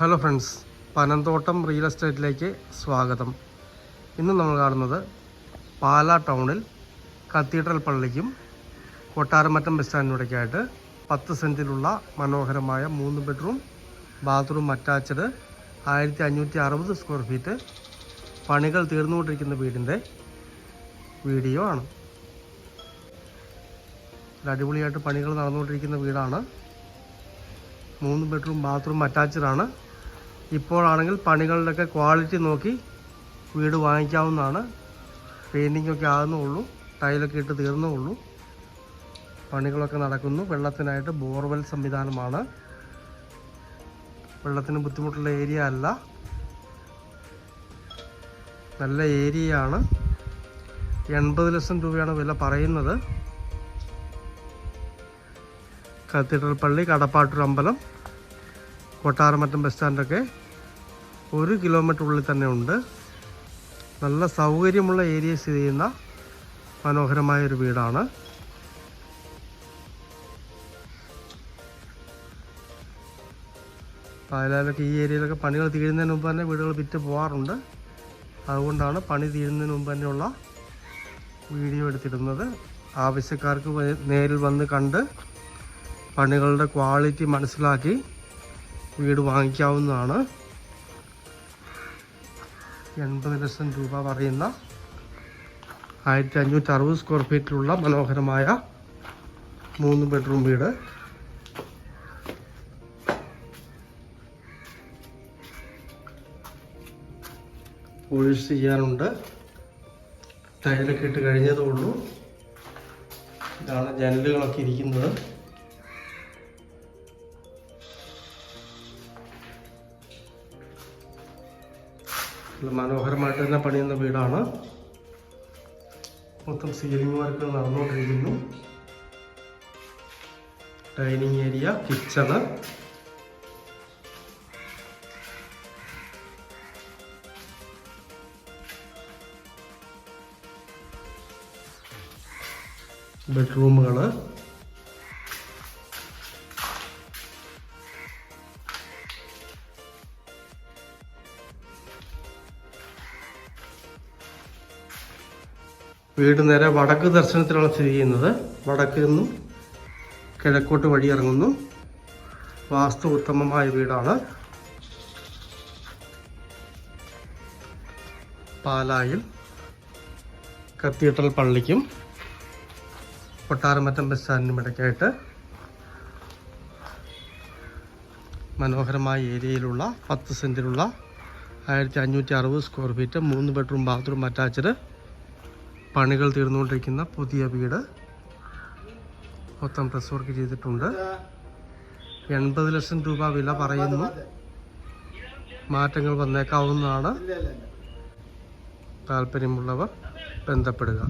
Hello friends Panamthottam real എസ്റ്റേറ്റിലേക്ക് സ്വാഗതം. ഇന്ന് നമ്മൾ കാണുന്നത് പാലാ ടൗണിൽ കത്തീഡ്രൽ പള്ളിക്കും കൊട്ടാരമറ്റം ബസ് സ്റ്റാൻഡിനോടേക്കായിട്ട് പത്ത് സെന്റിലുള്ള മനോഹരമായ മൂന്ന് ബെഡ്റൂം ബാത്റൂം അറ്റാച്ച്ഡ് ആയിരത്തി അഞ്ഞൂറ്റി അറുപത് സ്ക്വയർ ഫീറ്റ് പണികൾ തീർന്നുകൊണ്ടിരിക്കുന്ന വീടിന്റെ വീഡിയോ ആണ്. അടിപൊളിയായിട്ട് പണികൾ നടന്നുകൊണ്ടിരിക്കുന്ന വീടാണ്. മൂന്ന് ബെഡ്റൂം ബാത്റൂം അറ്റാച്ച്ഡ് ആണ്. ഇപ്പോഴാണെങ്കിൽ പണികളുടെയൊക്കെ ക്വാളിറ്റി നോക്കി വീട് വാങ്ങിക്കാവുന്നതാണ്. പെയിന്റിങ്ങൊക്കെ ഒക്കെ ആകുന്നേ ഉള്ളൂ ടൈലൊക്കെ ഇട്ട് തീർന്നേ ഉള്ളൂ പണികളൊക്കെ നടക്കുന്നു. വെള്ളത്തിനായിട്ട് ബോർവെൽ സംവിധാനമാണ്. വെള്ളത്തിന് ബുദ്ധിമുട്ടുള്ള ഏരിയ അല്ല. നല്ല ഏരിയയാണ് എൺപത് ലക്ഷം രൂപയാണ് വില പറയുന്നത്. കത്തീഡ്രൽ പള്ളി കടപ്പാട്ടൂർ അമ്പലം കൊട്ടാരമറ്റം ബസ് സ്റ്റാൻഡൊക്കെ ഒരു കിലോമീറ്റർ ഉള്ളിൽ തന്നെ ഉണ്ട്. നല്ല സൗകര്യമുള്ള ഏരിയ സ്ഥിതി ചെയ്യുന്ന മനോഹരമായ ഒരു വീടാണ്. പാലാലൊക്കെ ഈ ഏരിയയിലൊക്കെ പണികൾ തീരുന്നതിന് മുമ്പ് തന്നെ വീടുകൾ വിറ്റ് പോകാറുണ്ട് അതുകൊണ്ടാണ് പണി തീരുന്നതിന് മുമ്പ് തന്നെയുള്ള വീഡിയോ എടുത്തിടുന്നത് ആവശ്യക്കാർക്ക് നേരിൽ വന്ന് കണ്ട് പണികളുടെ ക്വാളിറ്റി മനസ്സിലാക്കി വീട് വാങ്ങിക്കാവുന്നതാണ്. എൺപത് ലക്ഷം രൂപ പറയുന്ന ആയിരത്തി അഞ്ഞൂറ്റി അറുപത് സ്ക്വയർ ഫീറ്റിലുള്ള മനോഹരമായ മൂന്ന് ബെഡ്റൂം വീട്. പോളിഷ് ചെയ്യാനുണ്ട്. ടൈലൊക്കെ ഇട്ട് കഴിഞ്ഞതേ ഉള്ളൂ. ഇതാണ് ജനലുകളൊക്കെ ഇരിക്കുന്നത്. മനോഹരമായിട്ട് തന്നെ പണിയുന്ന വീടാണ്. മൊത്തം സീലിംഗ് വർക്ക് നടന്നുകൊണ്ടിരിക്കുന്നു. ഡൈനിങ് ഏരിയ കിച്ചണ് ബെഡ്റൂമുകൾ വീട് നേരെ വടക്ക് ദർശനത്തിലാണ് സ്ഥിതി ചെയ്യുന്നത്. വടക്ക് നിന്നും കിഴക്കോട്ട് വഴി ഇറങ്ങുന്നു. വാസ്തു ഉത്തമമായ വീടാണ്. പാലായിൽ കത്തീഡ്രൽ പള്ളിക്കും കൊട്ടാരമറ്റം ബസ് സ്റ്റാൻഡിനും ഇടയ്ക്കായിട്ട് മനോഹരമായ ഏരിയയിലുള്ള പത്ത് സെന്റിലുള്ള ആയിരത്തി അഞ്ഞൂറ്റി അറുപത് സ്ക്വയർ ഫീറ്റ് മൂന്ന് ബെഡ്റൂം ബാത്റൂം അറ്റാച്ച്ഡ് പണികൾ തീർന്നുകൊണ്ടിരിക്കുന്ന പുതിയ വീട് മൊത്തം പ്രസ് വർക്ക് ചെയ്തിട്ടുണ്ട്. എൺപത് ലക്ഷം രൂപ വില പറയുന്നു. മാറ്റങ്ങൾ വന്നേക്കാവുന്നതാണ്. താല്പര്യമുള്ളവർ ബന്ധപ്പെടുക.